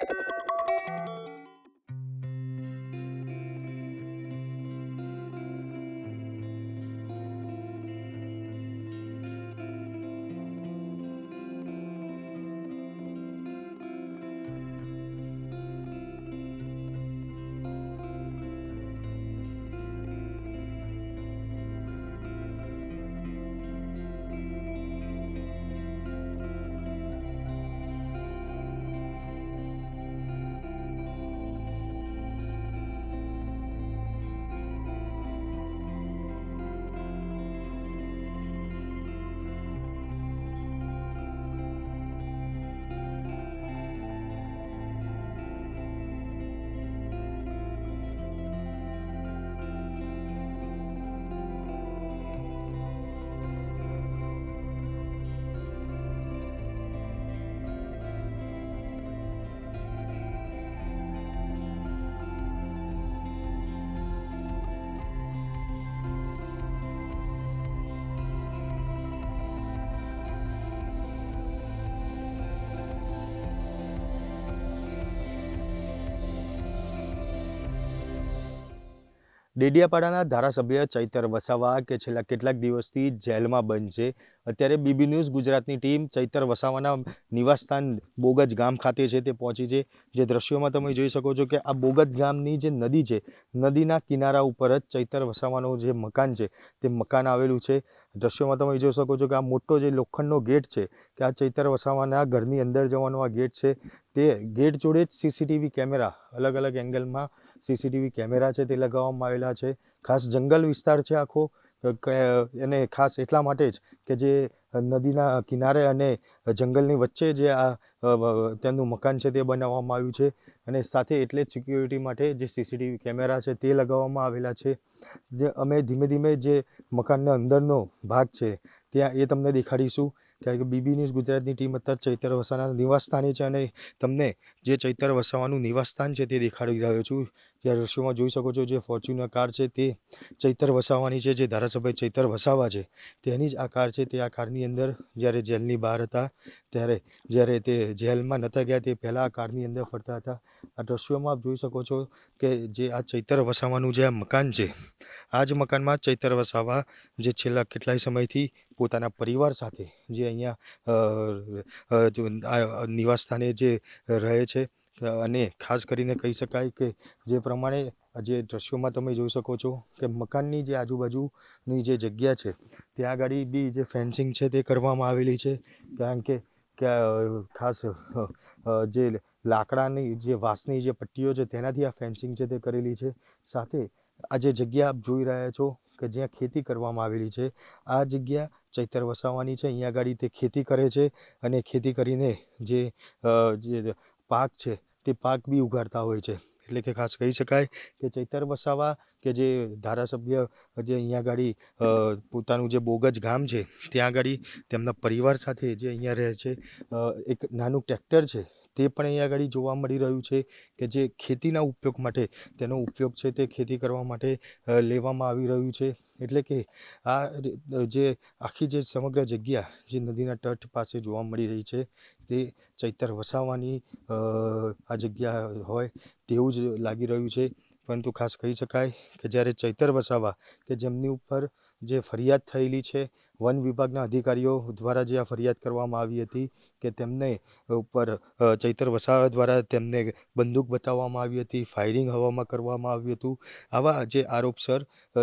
you ડેડિયાપાડાના ધારાસભ્ય ચૈતર વસાવા કે છેલ્લા કેટલાક દિવસથી જેલમાં બંધ છે. અત્યારે બીબી ન્યૂઝ ગુજરાતની ટીમ ચૈતર વસાવાના નિવાસસ્થાન બોગજ ગામ ખાતે છે તે પહોંચી છે. જે દ્રશ્યોમાં તમે જોઈ શકો છો કે આ બોગજ ગામની જે નદી છે, નદીના કિનારા ઉપર જ ચૈતર વસાવાનું જે મકાન છે તે મકાન આવેલું છે. દ્રશ્યોમાં તમે જોઈ શકો છો કે આ મોટો જે લોખંડનો ગેટ છે કે આ ચૈતર વસાવાના ઘરની અંદર જવાનો આ ગેટ છે તે ગેટ જોડે જ સીસીટીવી કેમેરા અલગ અલગ એંગલમાં સીસીટીવી કેમેરા છે તે લગાવવામાં આવેલા છે. ખાસ જંગલ વિસ્તાર છે આખો. એને ખાસ એટલા માટે જ કે જે નદીના કિનારે અને જંગલની વચ્ચે જે આ અ, મકાન છે તે બનાવવામાં આવ્યું છે. અને સાથે એટલે જ સિક્યુરિટી માટે જે સીસીટીવી કેમેરા છે તે લગાવવામાં આવેલા છે. જે અમે ધીમે ધીમે જે મકાનના અંદરનો ભાગ છે ત્યાં એ તમને દેખાડીશું. કારણ કે બીબી ન્યૂઝ ગુજરાતની ટીમ અત્યારે ચૈતર વસાવાના નિવાસસ્થાને છે અને તમને જે ચૈતર વસાવાનું નિવાસસ્થાન છે તે દેખાડી રહ્યો છું. જે દ્રશ્યોમાં જોઈ શકો છો જે ફોર્ચ્યુનર કાર છે તે ચૈતર વસાવાની છે, જે ધારાસભ્ય ચૈતર વસાવા છે. તેની જ આ કાર છે, તે આ કારની અંદર જ્યારે જેલની બહાર હતા, ત્યારે જ્યારે તે જેલમાં નહોતા ગયા, તે પહેલાં આ કારની અંદર ફરતા હતા. આ દ્રશ્યોમાં આપ જોઈ શકો છો કે જે આ ચૈતર વસાવાનું જે આ મકાન છે, આ જ મકાનમાં ચૈતર વસાવા જે છેલ્લા કેટલાય સમયથી પોતાના પરિવાર સાથે જે અહીંયા આ નિવાસસ્થાને જે રહે છે અને ખાસ કરીને કહી શકાય કે જે પ્રમાણે જે દ્રશ્યોમાં તમે જોઈ શકો છો કે મકાનની જે આજુબાજુની જે જગ્યા છે, ત્યાં આગળ બી જે ફેન્સિંગ છે તે કરવામાં આવેલી છે. કારણ કે ખાસ જે લાકડાની જે વાંસની જે પટ્ટીઓ છે તેનાથી આ ફેન્સિંગ છે તે કરેલી છે. સાથે આ જે જગ્યા આપ જોઈ રહ્યા છો કે જ્યાં ખેતી કરવામાં આવેલી છે, આ જગ્યા ચૈતર વસાવાની છે. અહીંયા આગળ તે ખેતી કરે છે અને ખેતી કરીને જે પાક છે તે પાક બી ઉગાડતા હોય છે. એટલે કે ખાસ કહી શકાય કે ચૈતર વસાવા કે જે ધારાસભ્ય જે અહીંયા આગળ પોતાનું જે બોગજ ગામ છે, ત્યાં આગળ તેમના પરિવાર સાથે જે અહીંયા રહે છે એક નાનું ટ્રેક્ટર છે તે પણ અહીંયા આગળ જોવા મળી રહ્યું છે કે જે ખેતીના ઉપયોગ માટે, તેનો ઉપયોગ છે તે ખેતી કરવા માટે લેવામાં આવી રહ્યું છે. એટલે કે આ જે આખી જે સમગ્ર જગ્યા જે નદીના તટ પાસે જોવા મળી રહી છે, તે ચૈતર વસાવાની આ જગ્યા હોય તેવું જ લાગી રહ્યું છે. પરંતુ ખાસ કહી શકાય કે જ્યારે ચૈતર વસાવા કે જેમની ઉપર જે ફરિયાદ થયેલી છે, વન વિભાગના અધિકારીઓ દ્વારા જે આ ફરિયાદ કરવામાં આવી હતી કે તેમને ઉપર ચૈતર વસાવા દ્વારા તેમને બંદૂક બતાવવામાં આવી હતી, ફાયરિંગ હવામાં કરવામાં આવ્યું હતું. આવા જે આરોપસર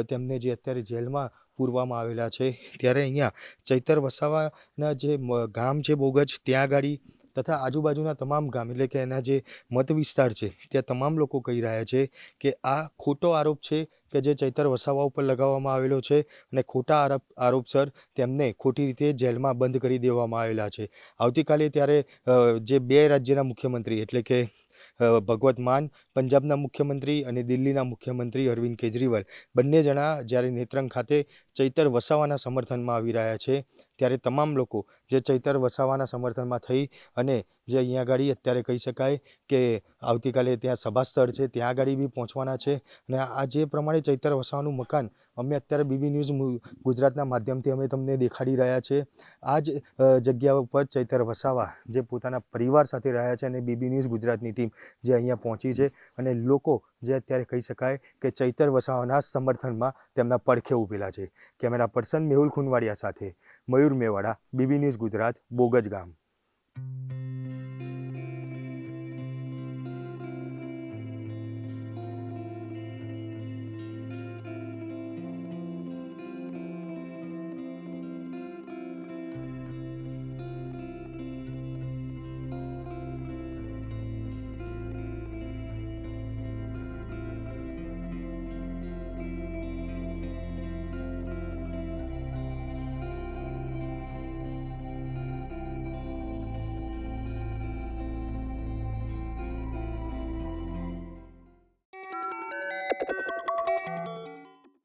તેમને જે અત્યારે જેલમાં પૂરવામાં આવેલા છે, ત્યારે અહીંયા ચૈતર વસાવાના જે ગામ છે બોગજ, ત્યાં આગળ તથા આજુબાજુના તમામ ગામ, એટલે કે એના જે મત વિસ્તાર છે, ત્યાં તમામ લોકો કહી રહ્યા છે કે આ ખોટો આરોપ છે કે જે ચૈતર વસાવા ઉપર લગાવવામાં આવેલો છે અને ખોટા આરોપ આરોપસર તેમને ખોટી રીતે જેલમાં બંધ કરી દેવામાં આવેલા છે. આવતીકાલે ત્યારે જે બે રાજ્યના મુખ્યમંત્રી, એટલે કે ભગવત માન, પંજાબના મુખ્યમંત્રી અને દિલ્હીના મુખ્યમંત્રી અરવિંદ કેજરીવાલ, બંને જણા જ્યારે નેત્રંગ ખાતે ચૈતર વસાવાના સમર્થનમાં આવી રહ્યા છે ત્યારે તમામ લોકો જે ચૈતર વસાવાના સમર્થનમાં થઈ અને જે અહીંયા આગળ અત્યારે કહી શકાય કે આવતીકાલે ત્યાં સભા સ્થળ છે, ત્યાં આગળ બી પહોંચવાના છે. અને આ જે પ્રમાણે ચૈતર વસાવાનું મકાન અમે અત્યારે બીબી ન્યૂઝ ગુજરાતના માધ્યમથી અમે તમને દેખાડી રહ્યા છે. આ જ જગ્યા ઉપર ચૈતર વસાવા જે પોતાના પરિવાર સાથે રહ્યા છે અને બીબી ન્યૂઝ ગુજરાતની ટીમ જે અહીંયા પહોંચી છે. અને લોકો જે અત્યારે કહી શકાય કે ચૈતર વસાવાના સમર્થનમાં તેમના પડખે ઊભેલા છે. કેમેરા પર્સન મેહુલ ખુનવાડિયા સાથે મયુર મેવાડા બીબી ન્યૂઝ ગુજરાત બોગજ ગામ.